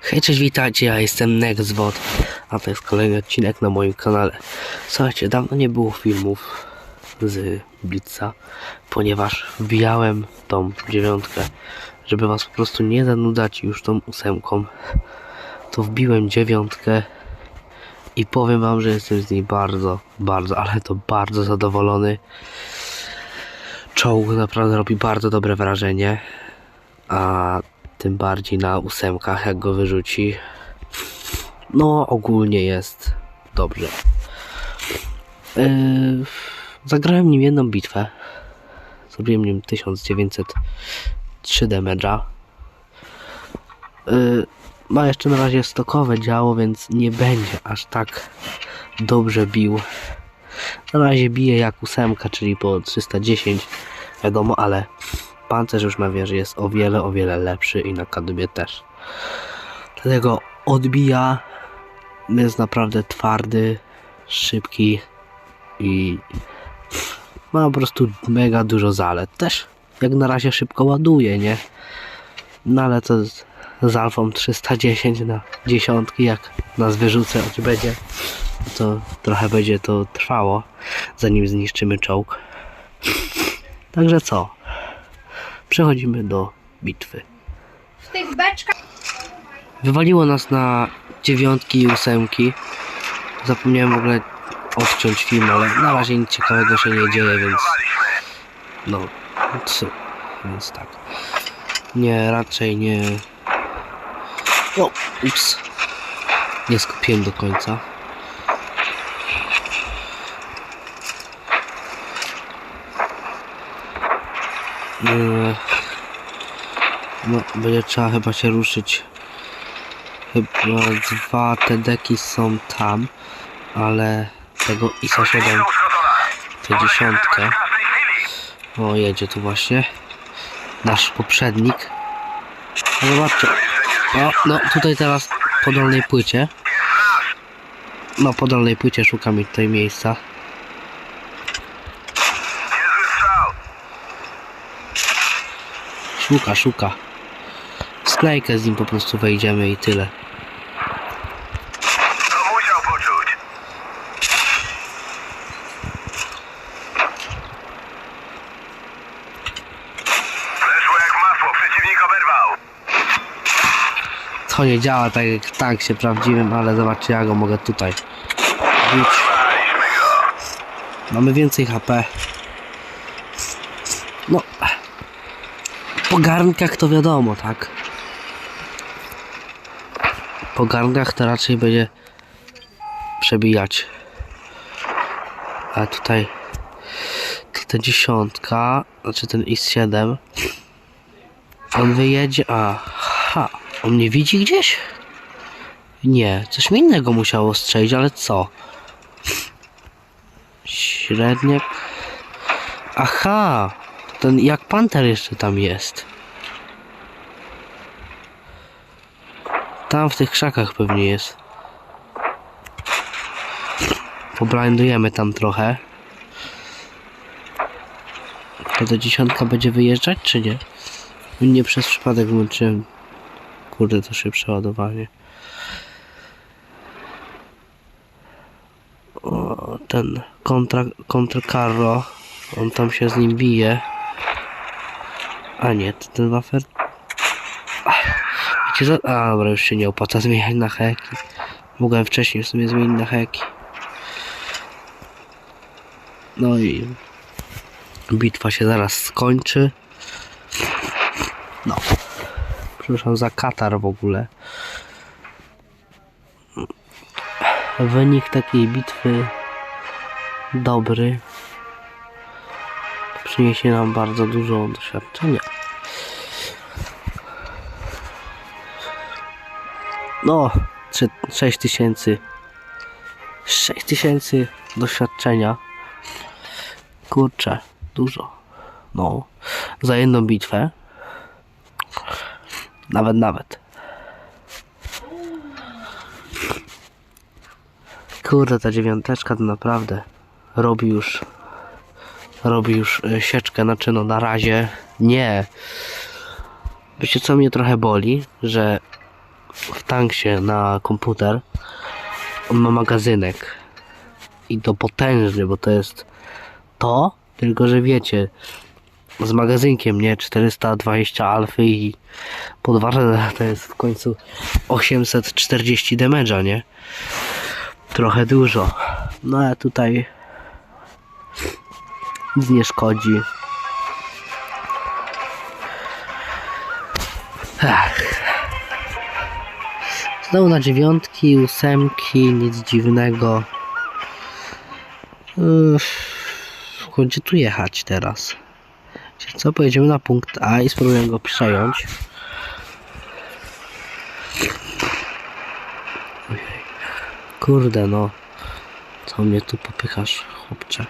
Hej, cześć, witajcie, ja jestem NextBot, a to jest kolejny odcinek na moim kanale. Słuchajcie, dawno nie było filmów z Blitza, ponieważ wbijałem tą dziewiątkę, żeby was po prostu nie zanudzać już tą ósemką. To wbiłem dziewiątkę i powiem wam, że jestem z niej bardzo, bardzo, ale to bardzo zadowolony. Czołg naprawdę robi bardzo dobre wrażenie, a tym bardziej na ósemkach, jak go wyrzuci. No, ogólnie jest dobrze. Yy, zagrałem nim jedną bitwę. Zrobiłem nim 1903 damage'a. Yy, ma jeszcze na razie stokowe działo, więc nie będzie aż tak dobrze bił. Na razie bije jak ósemka, czyli po 310, wiadomo, ale pancerz już na wieży jest o wiele, o wiele lepszy i na kadybie też. Dlatego odbija, jest naprawdę twardy, szybki i ma po prostu mega dużo zalet. Też jak na razie szybko ładuje, nie? No ale to z, z alfą 310 na dziesiątki, jak nas wyrzucę, czy będzie, to trochę będzie to trwało, zanim zniszczymy czołg. Także co? Przechodzimy do bitwy. W tych beczkach Wywaliło nas na dziewiątki i ósemki. Zapomniałem w ogóle odciąć film, ale na razie nic ciekawego się nie dzieje, więc no, co, więc tak. Nie, raczej nie. O, ups. Nie skupiłem do końca. No, będzie trzeba chyba się ruszyć. Chyba dwa te deki są tam, ale tego ISA 7, tę dziesiątkę. O, jedzie tu właśnie. Nasz poprzednik. No zobaczcie. O, no tutaj teraz po dolnej płycie. No, po dolnej płycie szukamy tutaj miejsca. Szuka, szuka. W sklejkę z nim po prostu wejdziemy i tyle. To musiał poczuć. Weszło jak masło, przeciwnik oberwał. To nie działa tak jak w tank się prawdziwym, ale zobaczcie ja go mogę tutaj. Bić. Mamy więcej HP. Po garnkach to wiadomo, tak? Po garnkach to raczej będzie przebijać. A tutaj ta dziesiątka, znaczy ten X7 on wyjedzie, aha, on mnie widzi gdzieś? Nie, coś mi innego musiało strzelić, ale co? Średnie. Aha! Ten jak panter jeszcze tam jest. Tam w tych krzakach pewnie jest. Poblindujemy tam trochę. To ta dziesiątka będzie wyjeżdżać, czy nie? Nie przez przypadek włączyłem. Kurde, to szybsze ładowanie. O, ten kontra, kontra Carro, on tam się z nim bije. A nie, to ten wafer. Wiecie za... A, dobra, już się nie opłaca zmieniać na heki. Mogłem wcześniej w sumie zmienić na heki. No i bitwa się zaraz skończy. No. Przepraszam za Katar w ogóle. Wynik takiej bitwy dobry. Przyniesie nam bardzo dużo doświadczenia. No, 6 tysięcy. 6 tysięcy doświadczenia. Kurczę, dużo. No, za jedną bitwę. Nawet, nawet. Kurde, ta dziewiąteczka to naprawdę robi już robi już e, sieczkę, znaczy no na razie nie. Wiecie co mnie trochę boli, że w tanksie na komputer, on ma magazynek. I to potężny, bo to jest to, tylko że wiecie, z magazynkiem, nie? 420 alfy i podważone to jest w końcu 840 damage'a, nie? Trochę dużo. No ale tutaj nic nie szkodzi. Ech. Znowu na dziewiątki, ósemki, nic dziwnego. Uff, tu jechać teraz? Co, pojedziemy na punkt A i spróbujemy go przejąć. Kurde no. Co mnie tu popychasz, chłopcze?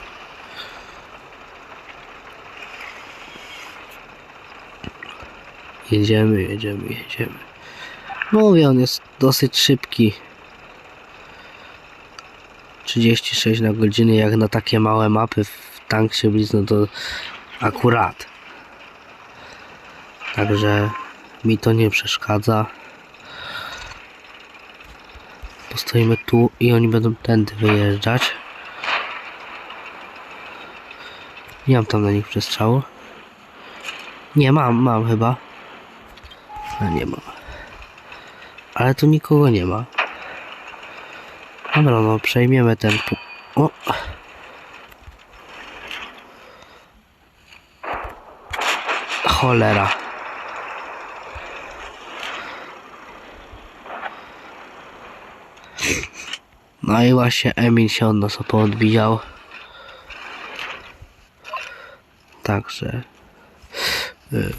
Jedziemy, jedziemy, jedziemy. Mówię, on jest dosyć szybki. 36 na godzinę, jak na takie małe mapy w tank się blizną, to akurat. Także mi to nie przeszkadza. Postoimy tu i oni będą tędy wyjeżdżać. Nie mam tam na nich przestrzału. Nie mam, mam chyba. No nie mam. Ale tu nikogo nie ma. Dobra, no przejmiemy ten O! Cholera. No i właśnie Emil się od nas oto odbijał. Także... y,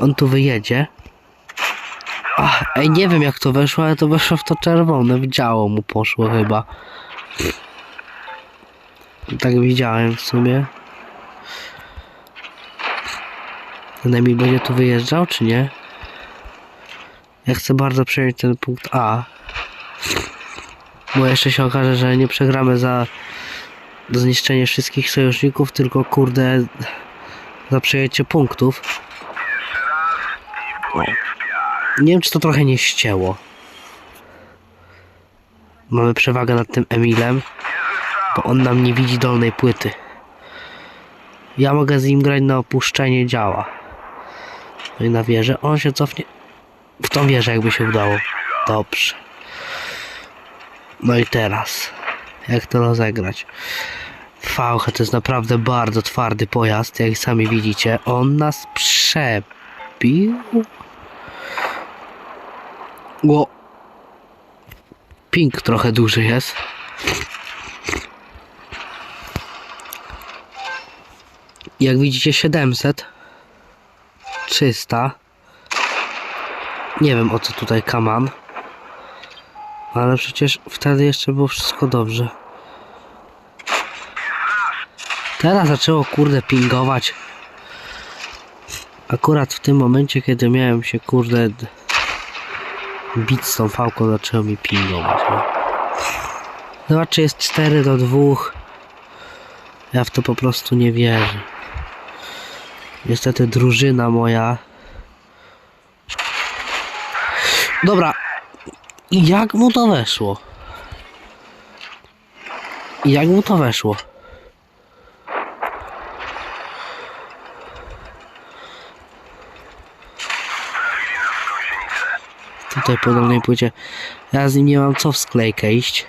On tu wyjedzie. Ach, ej, nie wiem jak to weszło, ale to weszło w to czerwone. W działo mu poszło chyba. Tak widziałem w sumie. Emil będzie tu wyjeżdżał, czy nie? Ja chcę bardzo przejąć ten punkt A. Bo jeszcze się okaże, że nie przegramy za zniszczenie wszystkich sojuszników, tylko kurde za przejęcie punktów. Nie wiem, czy to trochę nie ścięło. Mamy przewagę nad tym Emilem, bo on nam nie widzi dolnej płyty. Ja mogę z nim grać na opuszczenie działa. No i na wieżę. On się cofnie w tą wieżę, jakby się udało. Dobrze. No i teraz. Jak to rozegrać? Faucha to jest naprawdę bardzo twardy pojazd, jak sami widzicie. On nas przebił. Ło. Ping trochę duży jest. Jak widzicie 700 300 Nie wiem o co tutaj kaman. Ale przecież wtedy jeszcze było wszystko dobrze. Teraz zaczęło kurde pingować. Akurat w tym momencie kiedy miałem się kurde bić z tą fałką zaczęło mi pingować no. Zobaczcie jest 4 do 2 Ja w to po prostu nie wierzę Niestety drużyna moja. Dobra. Jak mu to weszło? Jak mu to weszło? Tutaj po dolnej płycie. Ja z nim nie mam co w sklejkę iść.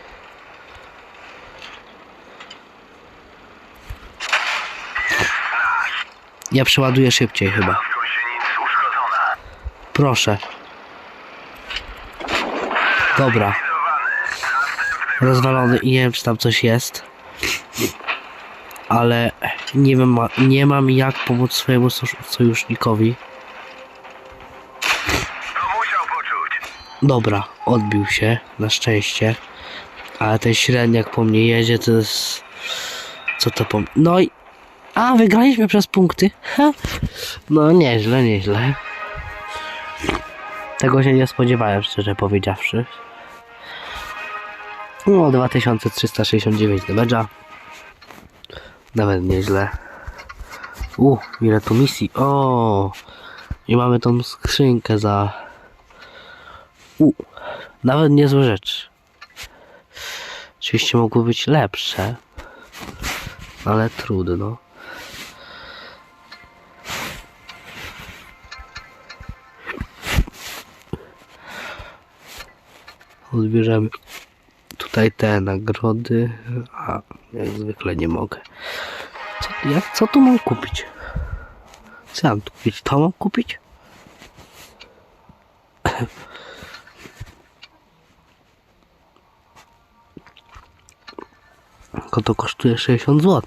Ja przeładuję szybciej chyba. Proszę. Dobra. Rozwalony i nie wiem czy tam coś jest. Ale nie wiem, nie mam jak pomóc swojemu sojusz- sojusznikowi. To musiał poczuć. Dobra, odbił się, na szczęście. Ale ten średniak po mnie jedzie, to jest... Co to po... No i... A, wygraliśmy przez punkty. No, nieźle, nieźle. Tego się nie spodziewałem, szczerze powiedziawszy. No, 2369 damage'a. Nawet nieźle. U, ile tu misji. O! I mamy tą skrzynkę za U, nawet niezłe rzeczy. Oczywiście mogły być lepsze, ale trudno. Odbierzemy tutaj te nagrody, a jak zwykle nie mogę. Co, jak, co tu mam kupić? Co mam tu kupić? To mam kupić? Tylko to kosztuje 60 zł.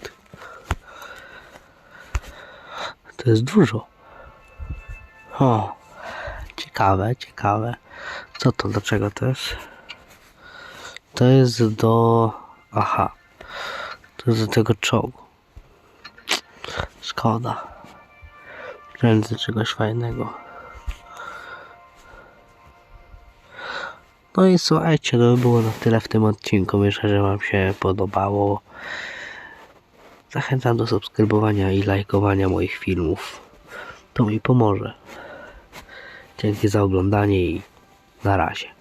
To jest dużo. O, ciekawe, ciekawe. Co to, do czego to jest? To jest do... Aha. To jest do tego czołgu. Szkoda. Prędzej czegoś fajnego. No i słuchajcie, to by było na tyle w tym odcinku. Myślę, że Wam się podobało. Zachęcam do subskrybowania i lajkowania moich filmów. To mi pomoże. Dzięki za oglądanie i na razie.